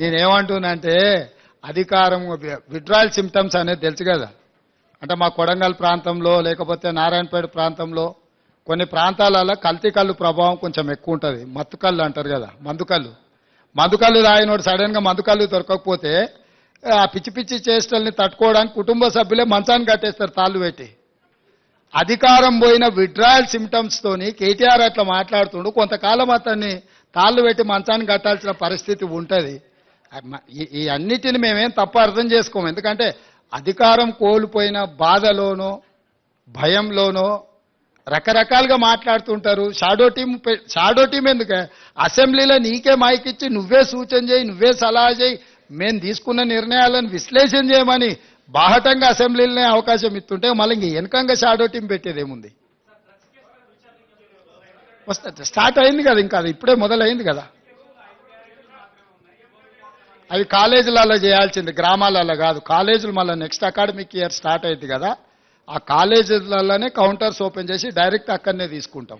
నేనేమంటున్నానంటే అధికారం withdrawal symptoms అనేది తెలుసు కదా. అంటే మా కొడంగల్ ప్రాంతంలో లేకపోతే నారాయణపేట ప్రాంతంలో కొన్ని ప్రాంతాలలో కల్తీ కళ్ళు ప్రభావం కొంచెం ఎక్కువ ఉంటుంది. మత్తుకళ్ళు అంటారు కదా మందుకల్లు మందుకల్లు రాయినోడు సడన్గా మందుకల్లు దొరకకపోతే ఆ పిచ్చి పిచ్చి చేష్టల్ని తట్టుకోవడానికి కుటుంబ సభ్యులే మంచాన్ని కట్టేస్తారు తాళ్ళు పెట్టి. అధికారం పోయిన విడ్రాయల్ సిమ్టమ్స్తోని కేటీఆర్ అట్లా మాట్లాడుతుండు. కొంతకాలం అతన్ని తాళ్ళు పెట్టి మంచాన్ని కట్టాల్సిన పరిస్థితి ఉంటుంది. ఈ అన్నిటిని మేమేం తప్ప అర్థం చేసుకోము. ఎందుకంటే అధికారం కోల్పోయిన బాధలోనో భయంలోనో రకరకాలుగా మాట్లాడుతుంటారు. షాడో టీం పె- షాడో టీం ఎందుకు? అసెంబ్లీలో నీకే మైక్ ఇచ్చి నువ్వే సూచన చేయి నువ్వే సలహా చేయి. మేము తీసుకున్న నిర్ణయాలను విశ్లేషణ చేయమని బాహటంగా అసెంబ్లీలనే అవకాశం ఇస్తుంటే మళ్ళీ ఇంక వెనకంగా షాడో టీం పెట్టేదేముంది? వస్తుంది. స్టార్ట్ అయింది కదా ఇంకా అది. ఇప్పుడే మొదలైంది కదా. అవి కాలేజీలలో చేయాల్సింది గ్రామాలలో కాదు. కాలేజీలు మళ్ళీ నెక్స్ట్ అకాడమిక్ ఇయర్ స్టార్ట్ అయింది కదా. ఆ కాలేజీలలోనే కౌంటర్స్ ఓపెన్ చేసి డైరెక్ట్ అక్కడనే తీసుకుంటాం.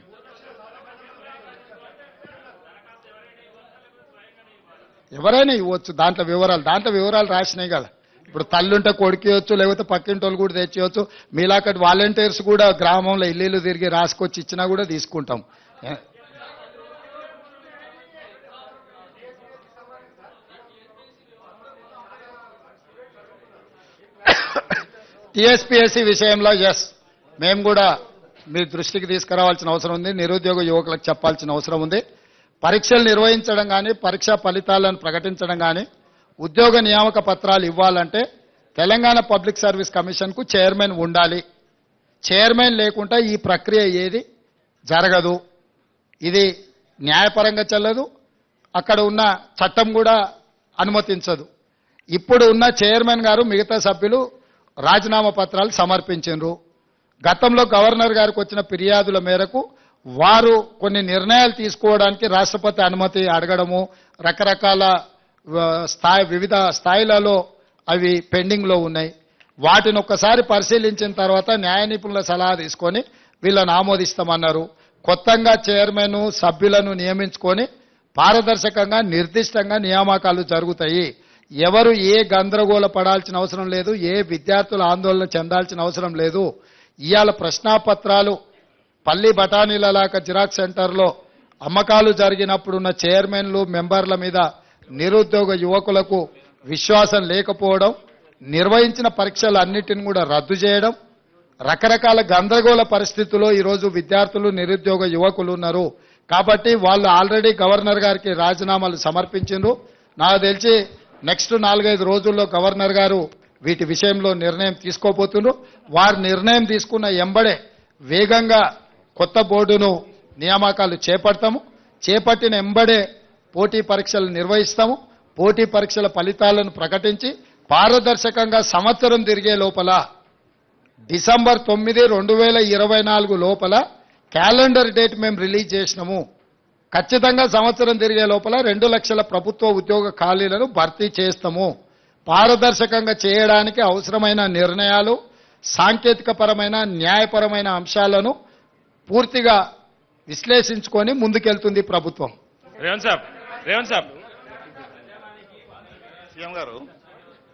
ఎవరైనా ఇవ్వచ్చు దాంట్లో వివరాలు. దాంట్లో వివరాలు రాసినాయి కదా. ఇప్పుడు తల్లుంటే కొడుకియొచ్చు లేకపోతే పక్కింటోళ్ళు కూడా తెచ్చేయచ్చు మీలాకటి వాలంటీర్స్ కూడా గ్రామంలో ఇల్లు తిరిగి రాసుకొచ్చి ఇచ్చినా కూడా తీసుకుంటాం. టీఎస్పీఎస్సీ విషయంలో ఎస్ మేము కూడా మీ దృష్టికి తీసుకురావాల్సిన అవసరం ఉంది. నిరుద్యోగ యువకులకు చెప్పాల్సిన అవసరం ఉంది. పరీక్షలు నిర్వహించడం కానీ పరీక్షా ఫలితాలను ప్రకటించడం కానీ ఉద్యోగ నియామక పత్రాలు ఇవ్వాలంటే తెలంగాణ పబ్లిక్ సర్వీస్ కమిషన్కు చైర్మన్ ఉండాలి. చైర్మన్ లేకుండా ఈ ప్రక్రియ ఏది జరగదు. ఇది న్యాయపరంగా చెల్లదు. అక్కడ ఉన్న చట్టం కూడా అనుమతించదు. ఇప్పుడు ఉన్న చైర్మన్ గారు మిగతా సభ్యులు రాజీనామా పత్రాలు సమర్పించారు గతంలో గవర్నర్ గారికి వచ్చిన ఫిర్యాదుల మేరకు వారు కొన్ని నిర్ణయాలు తీసుకోవడానికి రాష్ట్రపతి అనుమతి అడగడము రకరకాల స్థాయి వివిధ స్థాయిలలో అవి పెండింగ్లో ఉన్నాయి. వాటిని ఒక్కసారి పరిశీలించిన తర్వాత న్యాయ నిపుణుల సలహా తీసుకొని వీళ్ళని ఆమోదిస్తామన్నారు. కొత్తగా చైర్మన్ సభ్యులను నియమించుకొని పారదర్శకంగా నిర్దిష్టంగా నియామకాలు జరుగుతాయి. ఎవరు ఏ గందరగోళ పడాల్సిన అవసరం లేదు ఏ విద్యార్థులు ఆందోళన చెందాల్సిన అవసరం లేదు. ఇవాళ ప్రశ్నాపత్రాలు పల్లి బఠానీలలాక జిరాక్స్ సెంటర్లో అమ్మకాలు జరిగినప్పుడున్న చైర్మన్లు మెంబర్ల మీద నిరుద్యోగ యువకులకు విశ్వాసం లేకపోవడం నిర్వహించిన పరీక్షలు అన్నిటిని కూడా రద్దు చేయడం రకరకాల గందరగోళ పరిస్థితుల్లో ఈరోజు విద్యార్థులు నిరుద్యోగ యువకులు ఉన్నారు. కాబట్టి వాళ్ళు ఆల్రెడీ గవర్నర్ గారికి రాజీనామాలు సమర్పించిండ్రు. నాకు తెలిసి నెక్స్ట్ నాలుగైదు రోజుల్లో గవర్నర్ గారు వీటి విషయంలో నిర్ణయం తీసుకోబోతున్నారు వారు నిర్ణయం తీసుకున్న ఎంబడే వేగంగా కొత్త బోర్డును నియామకాలు చేపడతాము. చేపట్టిన ఎంబడే పోటీ పరీక్షలు నిర్వహిస్తాము. పోటీ పరీక్షల ఫలితాలను ప్రకటించి పారదర్శకంగా సంవత్సరం తిరిగే లోపల డిసెంబర్ తొమ్మిది రెండు వేల ఇరవై నాలుగు లోపల క్యాలెండర్ డేట్ మేము రిలీజ్ చేసినాము. ఖచ్చితంగా సంవత్సరం తిరిగే లోపల రెండు లక్షల ప్రభుత్వ ఉద్యోగ ఖాళీలను భర్తీ చేస్తాము. పారదర్శకంగా చేయడానికి అవసరమైన నిర్ణయాలు సాంకేతికపరమైన న్యాయపరమైన అంశాలను పూర్తిగా విశ్లేషించుకొని ముందుకెళ్తుంది ప్రభుత్వం. రేవంత్ సాబ్ రేవంత్ సాబ్. సీఎం గారు